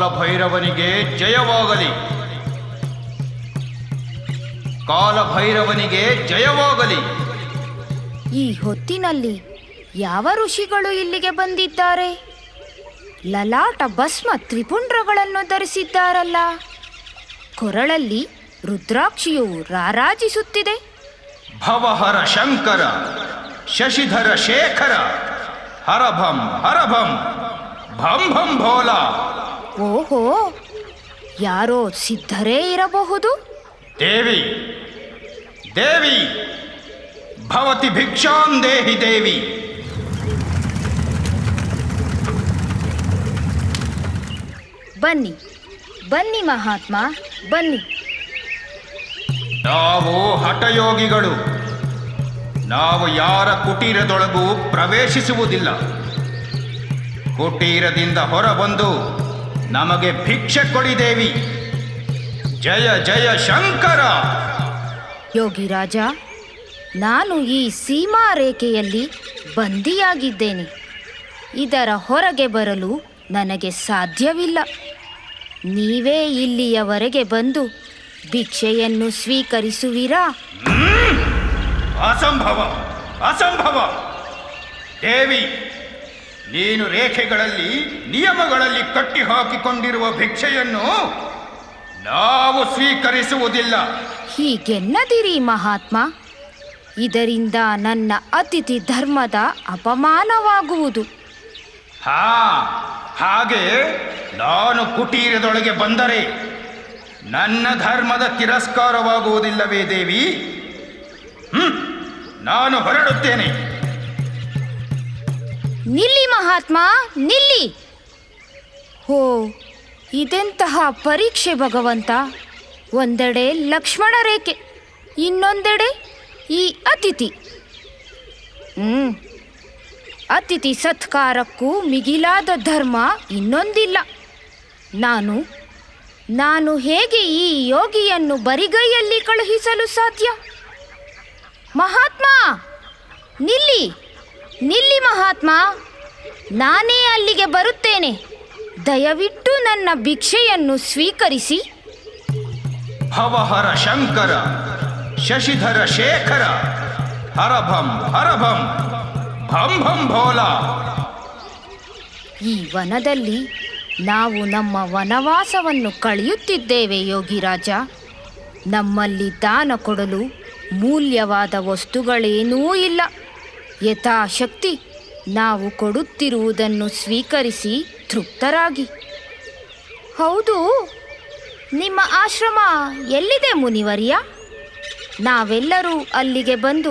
ಕಾಲಭೈರವನಿಗೆ ಜಯವಾಗಲಿ. ಕಾಲಭೈರವನಿಗೆ ಜಯವಾಗಲಿ. ಈ ಹೊತ್ತಿನಲ್ಲಿ ಯಾವ ಋಷಿಗಳು ಇಲ್ಲಿಗೆ ಬಂದಿದ್ದಾರೆ? ಲಲಾಟ ಭಸ್ಮ ತ್ರಿಪುಂಡ್ರಗಳನ್ನು ಧರಿಸಿದ್ದಾರಲ್ಲ. ಕೊರಳಲ್ಲಿ ರುದ್ರಾಕ್ಷಿಯು ರಾರಾಜಿಸುತ್ತಿದೆ. ಭವಹರ ಶಂಕರ ಶಶಿಧರ ಶೇಖರ ಹರಭಂ ಹರಭಂ ಭಂ ಭಂ ಭೋಲ ಓಹೋ ಯಾರೋ ಸಿದ್ಧರೇ ಇರಬಹುದು? ದೇವಿ ದೇವಿ ಭವತಿ ಭಿಕ್ಷಾಂ ದೇಹಿ ದೇವಿ. ಬನ್ನಿ ಬನ್ನಿ ಮಹಾತ್ಮ ಬನ್ನಿ. ನಾವು ಹಠಯೋಗಿಗಳು. ನಾವು ಯಾರ ಕುಟೀರದೊಳಗೂ ಪ್ರವೇಶಿಸುವುದಿಲ್ಲ. ಕುಟೀರದಿಂದ ಹೊರಬಂದು ನಮಗೆ ಭಿಕ್ಷೆ ಕೊಡಿ ದೇವಿ. ಜಯ ಜಯ ಶಂಕರ. ಯೋಗಿ ರಾಜ ನಾನು ಈ ಸೀಮಾ ರೇಖೆಯಲ್ಲಿ ಬಂದಿಯಾಗಿದ್ದೇನೆ. ಇದರ ಹೊರಗೆ ಬರಲು ನನಗೆ ಸಾಧ್ಯವಿಲ್ಲ. ನೀವೇ ಇಲ್ಲಿಯವರೆಗೆ ಬಂದು ಭಿಕ್ಷೆಯನ್ನು ಸ್ವೀಕರಿಸುವಿರಾ? ಅಸಂಭವ ಅಸಂಭವ. ದೇವಿ ನೀನು ರೇಖೆಗಳಲ್ಲಿ ನಿಯಮಗಳಲ್ಲಿ ಕಟ್ಟಿ ಹಾಕಿಕೊಂಡಿರುವ ಭಿಕ್ಷೆಯನ್ನು ನಾವು ಸ್ವೀಕರಿಸುವುದಿಲ್ಲ. ಹೀಗೆನ್ನದಿರಿ ಮಹಾತ್ಮ. ಇದರಿಂದ ನನ್ನ ಅತಿಥಿ ಧರ್ಮದ ಅಪಮಾನವಾಗುವುದು. ಹಾ ಹಾಗೆ ನಾನು ಕುಟೀರದೊಳಗೆ ಬಂದರೆ ನನ್ನ ಧರ್ಮದ ತಿರಸ್ಕಾರವಾಗುವುದಿಲ್ಲವೇ ದೇವಿ? ಹ್ಮ್ ನಾನು ಹೊರಡುತ್ತೇನೆ. ನಿಲ್ಲಿ ಮಹಾತ್ಮ, ನಿಲ್ಲಿ. ಹೋ, ಇದೆಂತಹ ಪರೀಕ್ಷೆ ಭಗವಂತ. ಒಂದೆಡೆ ಲಕ್ಷ್ಮಣ ರೇಖೆ, ಇನ್ನೊಂದೆಡೆ ಈ ಅತಿಥಿ. ಹ್ಞೂ ಅತಿಥಿ ಸತ್ಕಾರಕ್ಕೂ ಮಿಗಿಲಾದ ಧರ್ಮ ಇನ್ನೊಂದಿಲ್ಲ. ನಾನು ನಾನು ಹೇಗೆ ಈ ಯೋಗಿಯನ್ನು ಬರಿಗೈಯಲ್ಲಿ ಕಳುಹಿಸಲು ಸಾಧ್ಯ? ಮಹಾತ್ಮ! ನಿಲ್ಲಿ ಮಹಾತ್ಮ ನಾನೇ ಅಲ್ಲಿಗೆ ಬರುತ್ತೇನೆ. ದಯವಿಟ್ಟು ನನ್ನ ಭಿಕ್ಷೆಯನ್ನು ಸ್ವೀಕರಿಸಿ. ಹವಹರ ಶಂಕರ ಶಶಿಧರ ಶೇಖರ ಹರಭಂ ಹರಭಂ ಭಂ ಭಂ ಭೋಲ. ಈ ವನದಲ್ಲಿ ನಾವು ನಮ್ಮ ವನವಾಸವನ್ನು ಕಳೆಯುತ್ತಿದ್ದೇವೆ ಯೋಗಿರಾಜ. ನಮ್ಮಲ್ಲಿ ದಾನ ಕೊಡಲು ಮೂಲ್ಯವಾದ ವಸ್ತುಗಳೇನೂ ಇಲ್ಲ. ಯಥಾಶಕ್ತಿ ನಾವು ಕೊಡುತ್ತಿರುವುದನ್ನು ಸ್ವೀಕರಿಸಿ ತೃಪ್ತರಾಗಿ. ಹೌದು ನಿಮ್ಮ ಆಶ್ರಮ ಎಲ್ಲಿದೆ ಮುನಿವರಿಯ? ನಾವೆಲ್ಲರೂ ಅಲ್ಲಿಗೆ ಬಂದು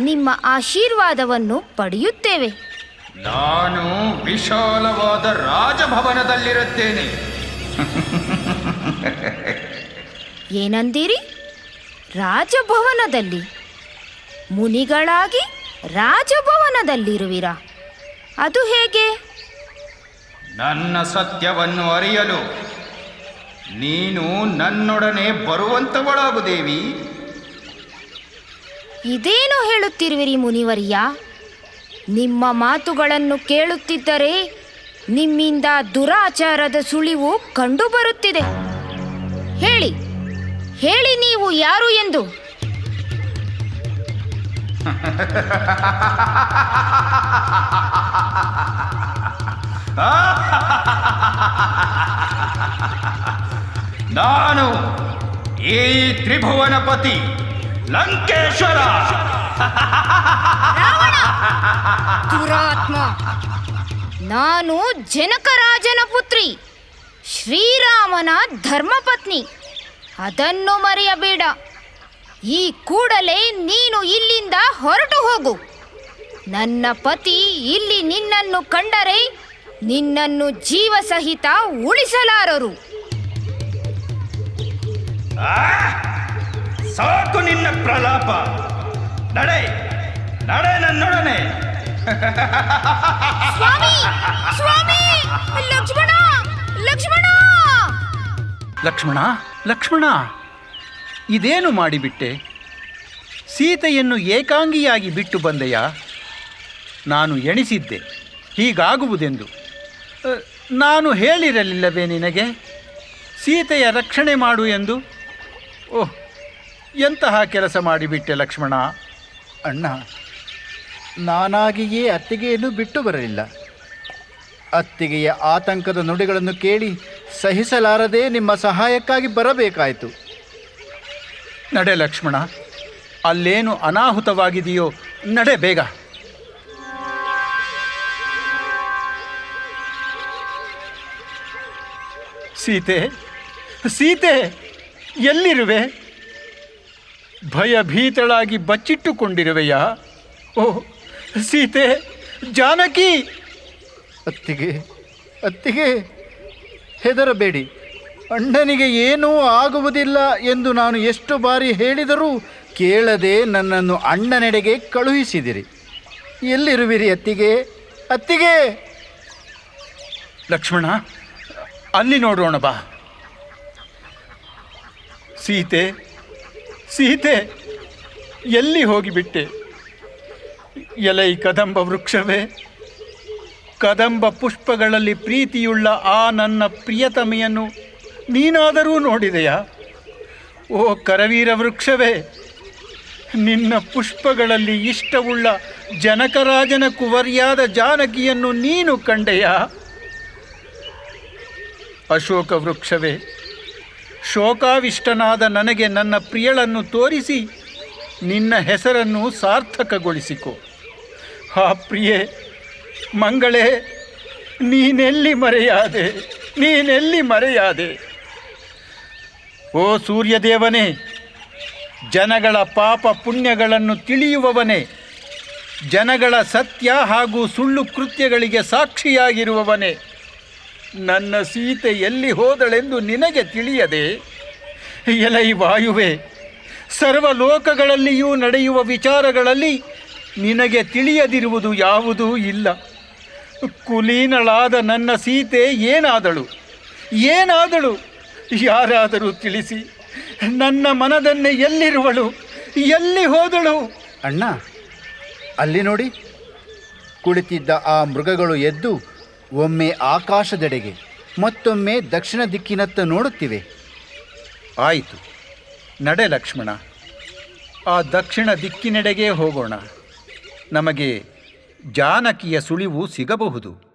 ನಿಮ್ಮ ಆಶೀರ್ವಾದವನ್ನು ಪಡೆಯುತ್ತೇವೆ. ನಾನು ವಿಶಾಲವಾದ ರಾಜಭವನದಲ್ಲಿರುತ್ತೇನೆ. ಏನಂದಿರಿ? ರಾಜಭವನದಲ್ಲಿ ಮುನಿಗಳಾಗಿ ರಾಜಭವನದಲ್ಲಿರುವಿರಾ. ಅದು ಹೇಗೆ? ನನ್ನ ಸತ್ಯವನ್ನು ಅರಿಯಲು ನೀನು ನನ್ನೊಡನೆ ಬರುವಂತವಳಾಗು ದೇವಿ ಇದೇನು ಹೇಳುತ್ತಿರುವಿರಿ ಮುನಿವರಿಯ? ನಿಮ್ಮ ಮಾತುಗಳನ್ನು ಕೇಳುತ್ತಿದ್ದರೆ ನಿಮ್ಮಿಂದ ದುರಾಚಾರದ ಸುಳಿವು ಕಂಡುಬರುತ್ತಿದೆ. ಹೇಳಿ ಹೇಳಿ ನೀವು ಯಾರು ಎಂದು? ನಾನು ಈ ತ್ರಿಭುವನಪತಿ ಲಂಕೇಶ್ವರ. ದುರಾತ್ಮ. ನಾನು ಜನಕರಾಜನ ಪುತ್ರಿ ಶ್ರೀರಾಮನ ಧರ್ಮಪತ್ನಿ. ಅದನ್ನು ಮರೆಯಬೇಡ. ಈ ಕೂಡಲೇ ನೀನು ಇಲ್ಲಿಂದ ಹೊರಟು ಹೋಗು. ನನ್ನ ಪತಿ ಇಲ್ಲಿ ನಿನ್ನನ್ನು ಕಂಡರೆ ನಿನ್ನನ್ನು ಜೀವ ಸಹಿತ ಉಳಿಸಲಾರರು ಸಾಕು ನಿನ್ನ ಪ್ರಲಾಪ. ನಡೆ ನಡೆ ನನ್ನೊಡನೆ. ಸ್ವಾಮಿ ಸ್ವಾಮಿ ಲಕ್ಷ್ಮಣ ಲಕ್ಷ್ಮಣ. ಲಕ್ಷ್ಮಣ ಲಕ್ಷ್ಮಣ. ಇದೇನು ಮಾಡಿಬಿಟ್ಟೆ? ಸೀತೆಯನ್ನು ಏಕಾಂಗಿಯಾಗಿ ಬಿಟ್ಟು ಬಂದೆಯಾ? ನಾನು ಎಣಿಸಿದ್ದೆ, ಹೀಗಾಗುವುದೆಂದು. ನಾನು ಹೇಳಿರಲಿಲ್ಲವೇ ನಿನಗೆ? ಸೀತೆಯ ರಕ್ಷಣೆ ಮಾಡು ಎಂದು? ಓಹ್, ಎಂತಹ ಕೆಲಸ ಮಾಡಿಬಿಟ್ಟೆ ಲಕ್ಷ್ಮಣ? ಅಣ್ಣ, ನಾನಾಗಿಯೇ ಅತ್ತಿಗೆಯನ್ನು ಬಿಟ್ಟು ಬರಲಿಲ್ಲ. ಅತ್ತಿಗೆಯ ಆತಂಕದ ನುಡಿಗಳನ್ನು ಕೇಳಿ ಸಹಿಸಲಾರದೆ ನಿಮ್ಮ ಸಹಾಯಕ್ಕಾಗಿ ಬರಬೇಕಾಯಿತು. ನಡೆ ಲಕ್ಷ್ಮಣ, ಅಲ್ಲೇನು ಅನಾಹುತವಾಗಿದೆಯೋ ನಡೆ ಬೇಗ. ಸೀತೆ ಸೀತೆ, ಎಲ್ಲಿರುವೆ? ಭಯಭೀತಳಾಗಿ ಬಚ್ಚಿಟ್ಟುಕೊಂಡಿರುವೆಯಾ? ಓ, ಸೀತೆ, ಜಾನಕಿ! ಅತ್ತಿಗೆ ಅತ್ತಿಗೆ ಹೆದರಬೇಡಿ. ಅಣ್ಣನಿಗೆ ಏನೂ ಆಗುವುದಿಲ್ಲ ಎಂದು ನಾನು ಎಷ್ಟು ಬಾರಿ ಹೇಳಿದರೂ ಕೇಳದೆ ನನ್ನನ್ನು ಅಣ್ಣನೆಡೆಗೆ ಕಳುಹಿಸಿದಿರಿ. ಎಲ್ಲಿರುವಿರಿ ಅತ್ತಿಗೆ? ಅತ್ತಿಗೆ! ಲಕ್ಷ್ಮಣ, ಅಲ್ಲಿ ನೋಡೋಣ ಬಾ. ಸೀತೆ ಸೀತೆ, ಎಲ್ಲಿ ಹೋಗಿಬಿಟ್ಟೆ? ಎಲೈ ಕದಂಬ ವೃಕ್ಷವೇ, ಕದಂಬ ಪುಷ್ಪಗಳಲ್ಲಿ ಪ್ರೀತಿಯುಳ್ಳ ಆ ನನ್ನ ಪ್ರಿಯತಮೆಯನ್ನು ನೀನಾದರೂ ನೋಡಿದೆಯಾ? ಓ ಕರವೀರ ವೃಕ್ಷವೇ, ನಿನ್ನ ಪುಷ್ಪಗಳಲ್ಲಿ ಇಷ್ಟವುಳ್ಳ ಜನಕರಾಜನ ಕುವರಿಯಾದ ಜಾನಕಿಯನ್ನು ನೀನು ಕಂಡೆಯಾ? ಅಶೋಕ ವೃಕ್ಷವೇ, ಶೋಕಾವಿಷ್ಟನಾದ ನನಗೆ ನನ್ನ ಪ್ರಿಯಳನ್ನು ತೋರಿಸಿ ನಿನ್ನ ಹೆಸರನ್ನು ಸಾರ್ಥಕಗೊಳಿಸಿಕೊ. ಆ ಪ್ರಿಯೆ, ಮಂಗಳೇ, ನೀನೆಲ್ಲಿ ಮರೆಯಾದೆ ನೀನೆಲ್ಲಿ ಮರೆಯಾದೆ? ಓ ಸೂರ್ಯದೇವನೇ, ಜನಗಳ ಪಾಪ ಪುಣ್ಯಗಳನ್ನು ತಿಳಿಯುವವನೇ, ಜನಗಳ ಸತ್ಯ ಹಾಗೂ ಸುಳ್ಳು ಕೃತ್ಯಗಳಿಗೆ ಸಾಕ್ಷಿಯಾಗಿರುವವನೇ, ನನ್ನ ಸೀತೆ ಎಲ್ಲಿ ಹೋದಳೆಂದು ನಿನಗೆ ತಿಳಿಯದೆ? ಎಲೈ ವಾಯುವೆ, ಸರ್ವಲೋಕಗಳಲ್ಲಿಯೂ ನಡೆಯುವ ವಿಚಾರಗಳಲ್ಲಿ ನಿನಗೆ ತಿಳಿಯದಿರುವುದು ಯಾವುದೂ ಇಲ್ಲ. ಕುಲೀನಳಾದ ನನ್ನ ಸೀತೆ ಏನಾದಳು? ಏನಾದಳು? ಯಾರಾದರೂ ತಿಳಿಸಿ ನನ್ನ ಮನದನ್ನೇ ಎಲ್ಲಿರುವಳು ಎಲ್ಲಿ ಹೋದಳು? ಅಣ್ಣ ಅಲ್ಲಿ ನೋಡಿ. ಕುಳಿತಿದ್ದ ಆ ಮೃಗಗಳು ಎದ್ದು ಒಮ್ಮೆ ಆಕಾಶದೆಡೆಗೆ ಮತ್ತೊಮ್ಮೆ ದಕ್ಷಿಣ ದಿಕ್ಕಿನತ್ತ ನೋಡುತ್ತಿವೆ. ಆಯಿತು. ನಡೆ ಲಕ್ಷ್ಮಣ. ಆ ದಕ್ಷಿಣ ದಿಕ್ಕಿನೆಡೆಗೆ ಹೋಗೋಣ. ನಮಗೆ ಜಾನಕಿಯ ಸುಳಿವು ಸಿಗಬಹುದು.